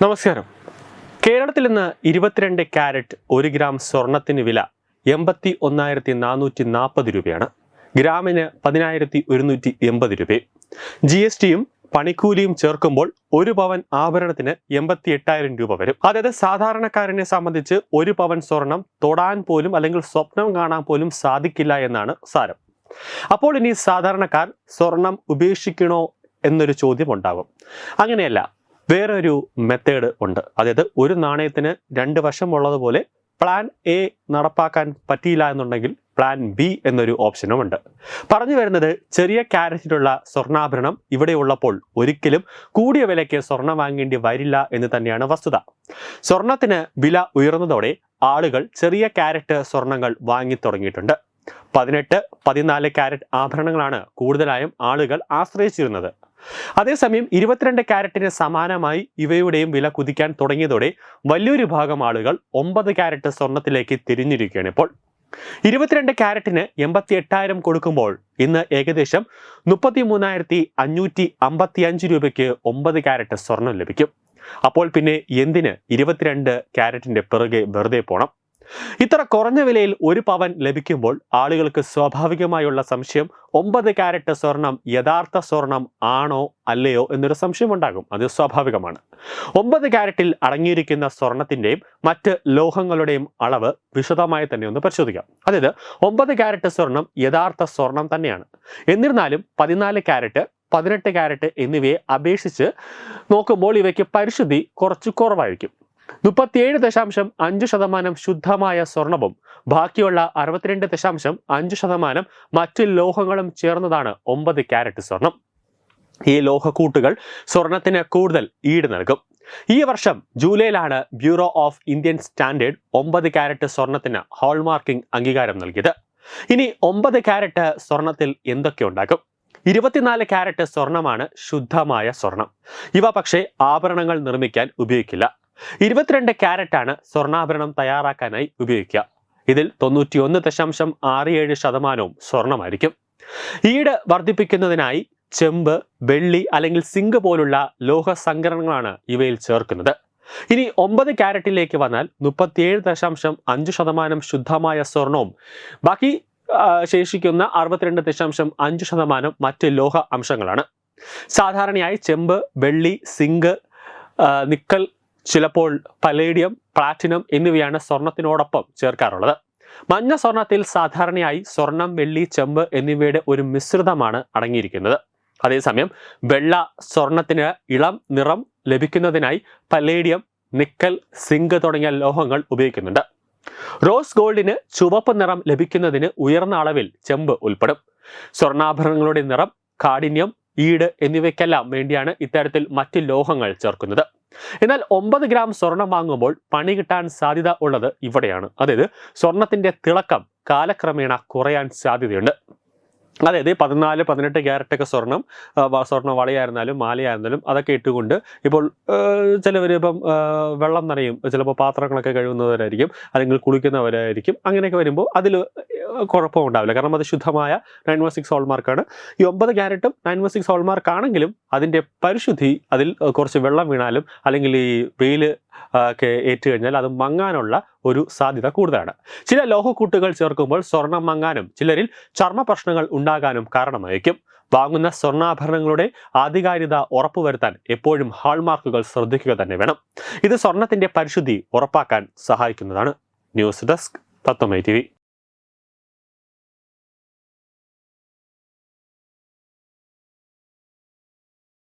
നമസ്കാരം. കേരളത്തിൽ ഇന്ന് ഇരുപത്തിരണ്ട് ക്യാരറ്റ് ഒരു ഗ്രാം സ്വർണത്തിന് വില എൺപത്തി ഒന്നായിരത്തി നാനൂറ്റി നാൽപ്പത് രൂപയാണ്. ഗ്രാമിന് പതിനായിരത്തി ഒരുന്നൂറ്റി എൺപത് രൂപയും ജി എസ് ടിയും പണിക്കൂലിയും ചേർക്കുമ്പോൾ ഒരു പവൻ ആഭരണത്തിന് എൺപത്തി എട്ടായിരം രൂപ വരും. അതായത് സാധാരണക്കാരനെ സംബന്ധിച്ച് ഒരു പവൻ സ്വർണം തൊടാൻ പോലും അല്ലെങ്കിൽ സ്വപ്നം കാണാൻ പോലും സാധിക്കില്ല എന്നാണ് സാരം. അപ്പോൾ ഇനി സാധാരണക്കാർ സ്വർണം ഉപേക്ഷിക്കണോ എന്നൊരു ചോദ്യം ഉണ്ടാകും. അങ്ങനെയല്ല വേറൊരു മെത്തേഡ് ഉണ്ട്. അതായത് ഒരു നാണയത്തിന് രണ്ട് വശമുള്ളതുപോലെ പ്ലാൻ എ നടപ്പാക്കാൻ പറ്റിയില്ല എന്നുണ്ടെങ്കിൽ പ്ലാൻ ബി എന്നൊരു ഓപ്ഷനും ഉണ്ട്. പറഞ്ഞു വരുന്നത് ചെറിയ ക്യാരറ്റിലുള്ള സ്വർണാഭരണം ഇവിടെ ഉള്ളപ്പോൾ ഒരിക്കലും കൂടിയ വിലയ്ക്ക് സ്വർണം വാങ്ങേണ്ടി വരില്ല എന്ന് തന്നെയാണ് വസ്തുത. സ്വർണത്തിന് വില ഉയർന്നതോടെ ആളുകൾ ചെറിയ ക്യാരറ്റ് സ്വർണങ്ങൾ വാങ്ങി തുടങ്ങിയിട്ടുണ്ട്. പതിനെട്ട് പതിനാല് ക്യാരറ്റ് ആഭരണങ്ങളാണ് കൂടുതലായും ആളുകൾ ആശ്രയിച്ചിരുന്നത്. അതേസമയം ഇരുപത്തിരണ്ട് ക്യാരറ്റിന് സമാനമായി ഇവയുടെയും വില കുതിക്കാൻ തുടങ്ങിയതോടെ വലിയൊരു ഭാഗം ആളുകൾ ഒമ്പത് ക്യാരറ്റ് സ്വർണത്തിലേക്ക് തിരിഞ്ഞിരിക്കുകയാണ് ഇപ്പോൾ. ഇരുപത്തിരണ്ട് ക്യാരറ്റിന് എൺപത്തി എട്ടായിരം കൊടുക്കുമ്പോൾ ഇന്ന് ഏകദേശം മുപ്പത്തി മൂന്നായിരത്തി അഞ്ഞൂറ്റി അമ്പത്തി അഞ്ച് രൂപയ്ക്ക് ഒമ്പത് ക്യാരറ്റ് സ്വർണം ലഭിക്കും. അപ്പോൾ പിന്നെ എന്തിന് ഇരുപത്തിരണ്ട് ക്യാരറ്റിന്റെ പിറകെ വെറുതെ പോണം? ഇത്ര കുറഞ്ഞ വിലയിൽ ഒരു പവൻ ലഭിക്കുമ്പോൾ ആളുകൾക്ക് സ്വാഭാവികമായുള്ള സംശയം ഒമ്പത് ക്യാരറ്റ് സ്വർണം യഥാർത്ഥ സ്വർണം ആണോ അല്ലയോ എന്നൊരു സംശയം ഉണ്ടാകും അത് സ്വാഭാവികമാണ്. ഒമ്പത് ക്യാരറ്റിൽ അടങ്ങിയിരിക്കുന്ന സ്വർണത്തിന്റെയും മറ്റ് ലോഹങ്ങളുടെയും അളവ് വിശദമായി തന്നെ ഒന്ന് പരിശോധിക്കാം. അതായത് ഒമ്പത് ക്യാരറ്റ് സ്വർണം യഥാർത്ഥ സ്വർണം തന്നെയാണ്. എന്നിരുന്നാലും പതിനാല് ക്യാരറ്റ് പതിനെട്ട് ക്യാരറ്റ് എന്നിവയെ അപേക്ഷിച്ച് നോക്കുമ്പോൾ ഇവയ്ക്ക് പരിശുദ്ധി കുറച്ച് കുറവായിരിക്കും. മുപ്പത്തിയേഴ് ദശാംശം അഞ്ച് ശതമാനം ശുദ്ധമായ സ്വർണവും ബാക്കിയുള്ള അറുപത്തിരണ്ട് ദശാംശം അഞ്ച് ശതമാനം മറ്റ് ലോഹങ്ങളും ചേർന്നതാണ് ഒമ്പത് ക്യാരറ്റ് സ്വർണം. ഈ ലോഹക്കൂട്ടുകൾ സ്വർണത്തിന് കൂടുതൽ ഈട് നൽകും. ഈ വർഷം ജൂലൈയിലാണ് ബ്യൂറോ ഓഫ് ഇന്ത്യൻ സ്റ്റാൻഡേർഡ് ഒമ്പത് ക്യാരറ്റ് സ്വർണത്തിന് ഹോൾമാർക്കിംഗ് അംഗീകാരം നൽകിയത്. ഇനി ഒമ്പത് ക്യാരറ്റ് സ്വർണത്തിൽ എന്തൊക്കെ ഉണ്ടാക്കും ഇരുപത്തിനാല് ക്യാരറ്റ് സ്വർണമാണ് ശുദ്ധമായ സ്വർണം. ഇവ പക്ഷേ ആഭരണങ്ങൾ നിർമ്മിക്കാൻ ഉപയോഗിക്കില്ല. ഇരുപത്തിരണ്ട് ക്യാരറ്റാണ് സ്വർണാഭരണം തയ്യാറാക്കാനായി ഉപയോഗിക്കുക. ഇതിൽ തൊണ്ണൂറ്റിയൊന്ന് ദശാംശം ആറ് ഏഴ് ശതമാനവും സ്വർണമായിരിക്കും. ഈട് വർദ്ധിപ്പിക്കുന്നതിനായി ചെമ്പ് വെള്ളി അല്ലെങ്കിൽ സിങ്ക് പോലുള്ള ലോഹ സങ്കരണങ്ങളാണ് ഇവയിൽ ചേർക്കുന്നത്. ഇനി ഒമ്പത് ക്യാരറ്റിലേക്ക് വന്നാൽ മുപ്പത്തിയേഴ് ദശാംശം അഞ്ച് ശതമാനം ശുദ്ധമായ സ്വർണവും ബാക്കി ശേഷിക്കുന്ന അറുപത്തിരണ്ട് ദശാംശം അഞ്ച് ശതമാനം മറ്റ് ലോഹ അംശങ്ങളാണ്. സാധാരണയായി ചെമ്പ് വെള്ളി സിങ്ക് നിക്കൽ ചിലപ്പോൾ പലേഡിയം പ്ലാറ്റിനം എന്നിവയാണ് സ്വർണത്തിനോടൊപ്പം ചേർക്കാറുള്ളത്. മഞ്ഞ സ്വർണത്തിൽ സാധാരണയായി സ്വർണം വെള്ളി ചെമ്പ് എന്നിവയുടെ ഒരു മിശ്രിതമാണ് അടങ്ങിയിരിക്കുന്നത്. അതേസമയം വെള്ള സ്വർണത്തിന് ഇളം നിറം ലഭിക്കുന്നതിനായി പലേഡിയം നിക്കൽ സിങ്ക് തുടങ്ങിയ ലോഹങ്ങൾ ഉപയോഗിക്കുന്നുണ്ട്. റോസ് ഗോൾഡിന് ചുവപ്പ് നിറം ലഭിക്കുന്നതിന് ഉയർന്ന അളവിൽ ചെമ്പ് ഉൾപ്പെടും. സ്വർണാഭരണങ്ങളുടെ നിറം കാഠിന്യം ഈട് എന്നിവയ്ക്കെല്ലാം വേണ്ടിയാണ് ഇത്തരത്തിൽ മറ്റ് ലോഹങ്ങൾ ചേർക്കുന്നത്. എന്നാൽ ഒമ്പത് ഗ്രാം സ്വർണം വാങ്ങുമ്പോൾ പണി കിട്ടാൻ സാധ്യത ഉള്ളത് ഇവിടെയാണ്. അതായത് സ്വർണത്തിന്റെ തിളക്കം കാലക്രമേണ കുറയാൻ സാധ്യതയുണ്ട്. അതായത് പതിനാല് പതിനെട്ട് ക്യാരറ്റൊക്കെ സ്വർണം സ്വർണ വളയായിരുന്നാലും മാലയായിരുന്നാലും അതൊക്കെ ഇട്ടുകൊണ്ട് ഇപ്പോൾ ചിലവർ ഇപ്പം വെള്ളം നിറയും ചിലപ്പോൾ പാത്രങ്ങളൊക്കെ കഴുകുന്നവരായിരിക്കും അല്ലെങ്കിൽ കുളിക്കുന്നവരായിരിക്കും. അങ്ങനെയൊക്കെ വരുമ്പോൾ അതിൽ കുഴപ്പമുണ്ടാവില്ല കാരണം അത് ശുദ്ധമായ നയൻ വൺ സിക്സ് ഹോൾമാർക്കാണ് ഈ ഒമ്പത് ക്യാരറ്റും നയൻ വൺ സിക്സ് ഹോൾമാർക്ക് ആണെങ്കിലും അതിന്റെ പരിശുദ്ധി അതിൽ കുറച്ച് വെള്ളം വീണാലും അല്ലെങ്കിൽ ഈ വെയിൽ ഒക്കെ ഏറ്റു കഴിഞ്ഞാൽ അത് മങ്ങാനുള്ള ഒരു സാധ്യത കൂടുതലാണ്. ചില ലോഹക്കൂട്ടുകൾ ചേർക്കുമ്പോൾ സ്വർണം മങ്ങാനും ചിലരിൽ ചർമ്മ പ്രശ്നങ്ങൾ ഉണ്ടാകാനും കാരണമായിരിക്കും വാങ്ങുന്ന സ്വർണാഭരണങ്ങളുടെ ആധികാരികത ഉറപ്പുവരുത്താൻ എപ്പോഴും ഹാൾമാർക്കുകൾ ശ്രദ്ധിക്കുക തന്നെ വേണം. ഇത് സ്വർണത്തിന്റെ പരിശുദ്ധി ഉറപ്പാക്കാൻ സഹായിക്കുന്നതാണ്. ന്യൂസ് ഡെസ്ക് തത്വമൈ ടി